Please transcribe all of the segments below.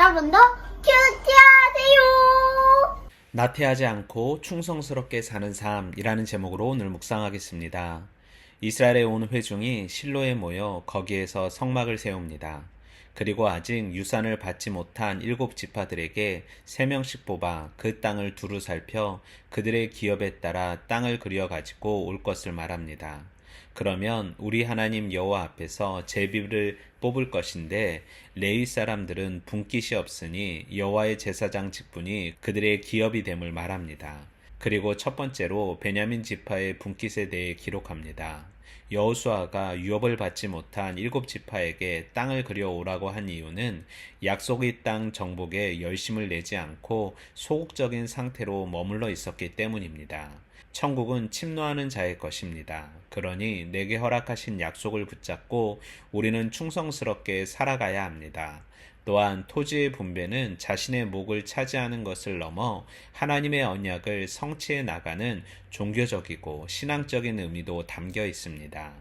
여러분도 큐티하세요. 나태하지 않고 충성스럽게 사는 삶이라는 제목으로 오늘 묵상하겠습니다. 이스라엘의 온 회중이 실로에 모여 거기에서 성막을 세웁니다. 그리고 아직 유산을 받지 못한 일곱 지파들에게 세 명씩 뽑아 그 땅을 두루 살펴 그들의 기업에 따라 땅을 그려 가지고 올 것을 말합니다. 그러면 우리 하나님 여호와 앞에서 제비를 뽑을 것인데 레위 사람들은 분깃이 없으니 여호와의 제사장 직분이 그들의 기업이 됨을 말합니다. 그리고 첫 번째로 베냐민 지파의 분깃에 대해 기록합니다. 여호수아가 유업을 받지 못한 일곱 지파에게 땅을 그려오라고 한 이유는 약속의 땅 정복에 열심을 내지 않고 소극적인 상태로 머물러 있었기 때문입니다. 천국은 침노하는 자의 것입니다. 그러니 내게 허락하신 약속을 붙잡고 우리는 충성스럽게 살아가야 합니다. 또한 토지의 분배는 자신의 목을 차지하는 것을 넘어 하나님의 언약을 성취해 나가는 종교적이고 신앙적인 의미도 담겨 있습니다.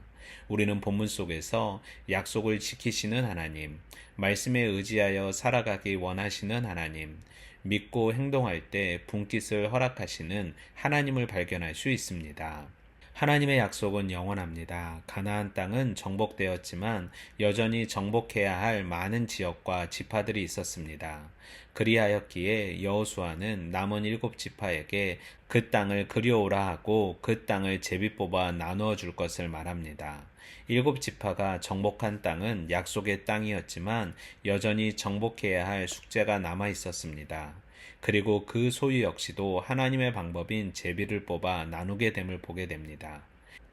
우리는 본문 속에서 약속을 지키시는 하나님, 말씀에 의지하여 살아가기 원하시는 하나님, 믿고 행동할 때 분깃을 허락하시는 하나님을 발견할 수 있습니다. 하나님의 약속은 영원합니다. 가나안 땅은 정복되었지만 여전히 정복해야 할 많은 지역과 지파들이 있었습니다. 그리하였기에 여호수아는 남은 일곱 지파에게 그 땅을 그리오라 하고 그 땅을 제비 뽑아 나누어 줄 것을 말합니다. 일곱 지파가 정복한 땅은 약속의 땅이었지만 여전히 정복해야 할 숙제가 남아 있었습니다. 그리고 그 소유 역시도 하나님의 방법인 제비를 뽑아 나누게 됨을 보게 됩니다.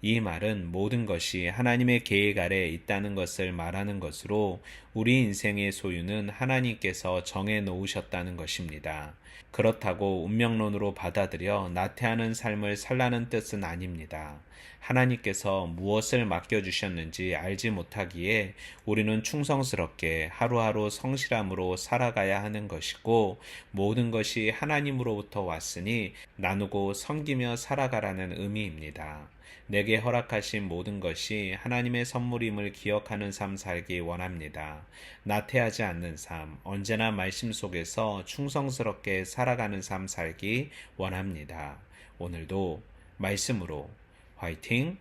이 말은 모든 것이 하나님의 계획 아래 있다는 것을 말하는 것으로 우리 인생의 소유는 하나님께서 정해 놓으셨다는 것입니다. 그렇다고 운명론으로 받아들여 나태하는 삶을 살라는 뜻은 아닙니다. 하나님께서 무엇을 맡겨주셨는지 알지 못하기에 우리는 충성스럽게 하루하루 성실함으로 살아가야 하는 것이고 모든 것이 하나님으로부터 왔으니 나누고 섬기며 살아가라는 의미입니다. 내게 허락하신 모든 것이 하나님의 선물임을 기억하는 삶 살기 원합니다. 나태하지 않는 삶, 언제나 말씀 속에서 충성스럽게 살아가는 삶 살기 원합니다. 오늘도 말씀으로 화이팅!